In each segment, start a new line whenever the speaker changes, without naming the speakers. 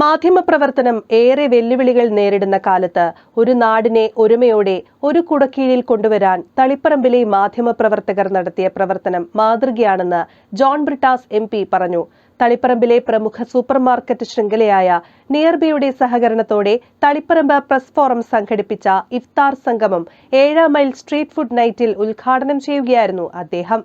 മാധ്യമപ്രവർത്തനം ഏറെ വെല്ലുവിളികൾ നേരിടുന്ന കാലത്ത് ഒരു നാടിനെ ഒരുമയോടെ ഒരു കുടക്കീഴിൽ കൊണ്ടുവരാൻ തളിപ്പറമ്പിലെ മാധ്യമപ്രവർത്തകർ നടത്തിയ പ്രവർത്തനം മാതൃകയാണെന്ന് ജോൺ ബ്രിട്ടാസ് എം പറഞ്ഞു. തളിപ്പറമ്പിലെ പ്രമുഖ സൂപ്പർമാർക്കറ്റ് ശൃംഖലയായ നിയർബിയുടെ സഹകരണത്തോടെ തളിപ്പറമ്പ് പ്രസ് ഫോറം സംഘടിപ്പിച്ച ഇഫ്താർ സംഗമം ഏഴാം മൈൽ സ്ട്രീറ്റ് ഫുഡ് നൈറ്റിൽ ഉദ്ഘാടനം ചെയ്യുകയായിരുന്നു അദ്ദേഹം.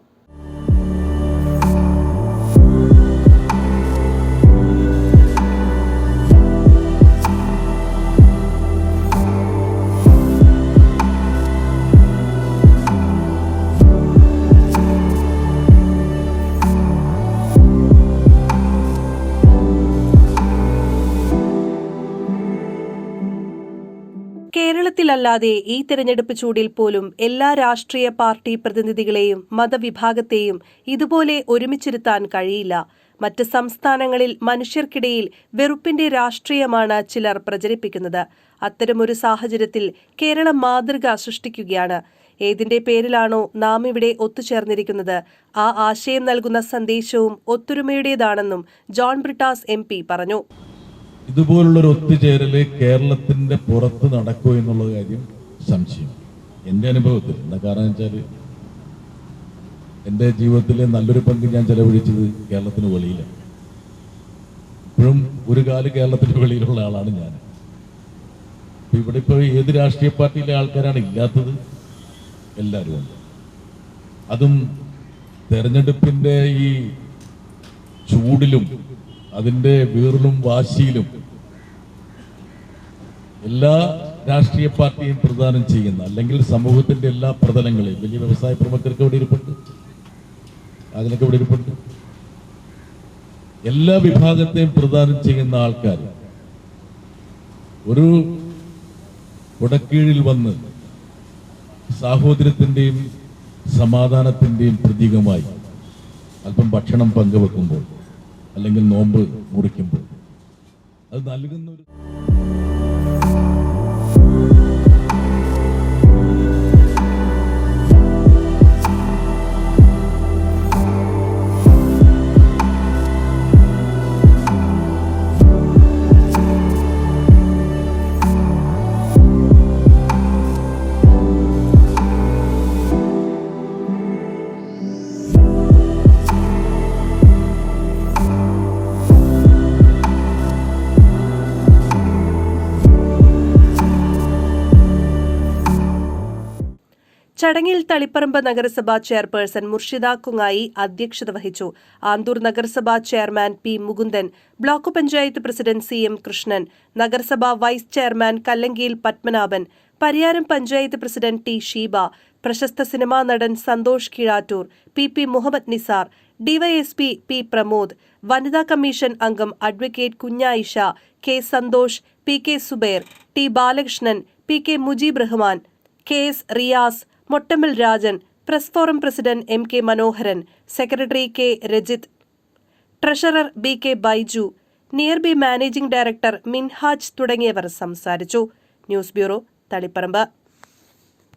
കേരളത്തിലല്ലാതെ ഈ തെരഞ്ഞെടുപ്പ് ചൂടിൽ പോലും എല്ലാ രാഷ്ട്രീയ പാർട്ടി പ്രതിനിധികളെയും മതവിഭാഗത്തെയും ഇതുപോലെ ഒരുമിച്ചിരുത്താൻ കഴിയില്ല. മറ്റ് സംസ്ഥാനങ്ങളിൽ മനുഷ്യർക്കിടയിൽ വെറുപ്പിന്റെ രാഷ്ട്രീയമാണ് ചിലർ പ്രചരിപ്പിക്കുന്നത്. അത്തരമൊരു സാഹചര്യത്തിൽ കേരളം മാതൃക സൃഷ്ടിക്കുകയാണ്. ഏതിന്റെ പേരിലാണോ നാം ഇവിടെ ഒത്തുചേർന്നിരിക്കുന്നത്? ആ ആശയം നൽകുന്ന സന്ദേശവും ഒത്തൊരുമയുടേതാണെന്നും ജോൺ ബ്രിട്ടാസ് എം പറഞ്ഞു.
ഇതുപോലുള്ളൊരു ഒത്തുചേരൽ കേരളത്തിന്റെ പുറത്ത് നടക്കുമോ എന്നുള്ള കാര്യം സംശയം. എന്റെ അനുഭവത്തിൽ എന്താ കാരണം വെച്ചാൽ എന്റെ ജീവിതത്തിലെ നല്ലൊരു പങ്ക് ഞാൻ ചെലവഴിച്ചത് കേരളത്തിന് വെളിയിലാണ് ഇപ്പോഴും ഒരു കാൽ കേരളത്തിന് വെളിയിലുള്ള ആളാണ് ഞാൻ. ഇപ്പൊ ഇവിടെ ഇപ്പോൾ ഏത് രാഷ്ട്രീയ പാർട്ടിയിലെ ആൾക്കാരാണ് ഇല്ലാത്തത്? എല്ലാവരും ഉണ്ട്. അതും തെരഞ്ഞെടുപ്പിന്റെ ഈ ചൂടിലും അതിന്റെ വീറിലും വാശിയിലും എല്ലാ രാഷ്ട്രീയ പാർട്ടിയും പ്രദാനം ചെയ്യുന്ന അല്ലെങ്കിൽ സമൂഹത്തിന്റെ എല്ലാ പ്രതലങ്ങളെയും വലിയ വ്യവസായ പ്രമുഖർക്ക് ഇവിടെ ഇരിപ്പുണ്ട്? അതിനൊക്കെ ഇവിടെ ഇരിപ്പുണ്ട്? എല്ലാ വിഭാഗത്തെയും പ്രദാനം ചെയ്യുന്ന ആൾക്കാർ ഒരു കുടക്കീഴിൽ വന്ന് സാഹോദര്യത്തിന്റെയും സമാധാനത്തിന്റെയും പ്രതീകമായി അല്പം ഭക്ഷണം പങ്കുവെക്കുമ്പോൾ അല്ലെങ്കിൽ നോമ്പ് മുറിക്കുമ്പോൾ അത് നൽകുന്ന ഒരു
ചടങ്ങിൽ തളിപ്പറമ്പ് നഗരസഭാ ചെയർപേഴ്സൺ മുർഷിദ കുങ്ങായി അധ്യക്ഷത വഹിച്ചു. ആന്തൂർ നഗരസഭാ chairman P Mukundan block panchayat president C M Krishnan നഗരസഭാ vice chairman Kallangiyil Padmanabhan Pariyaram panchayat president T Sheeba പ്രശസ്ത സിനിമാ നടൻ Santhosh Keezhattoor P P Muhammed Nisar DYSP P Pramod വനിതാ കമ്മീഷൻ അംഗം advocate Kunhayisha K Santhosh P K Subair T Balakrishnan P K Mujeeb Rahman K S Riyas Mottammil Rajan press forum president M K Manoharan secretary K Rajith treasurer B K Baiju near B managing director Minhaj തുടങ്ങിയവർ സംസാരിച്ചു. News bureau Taliparamba.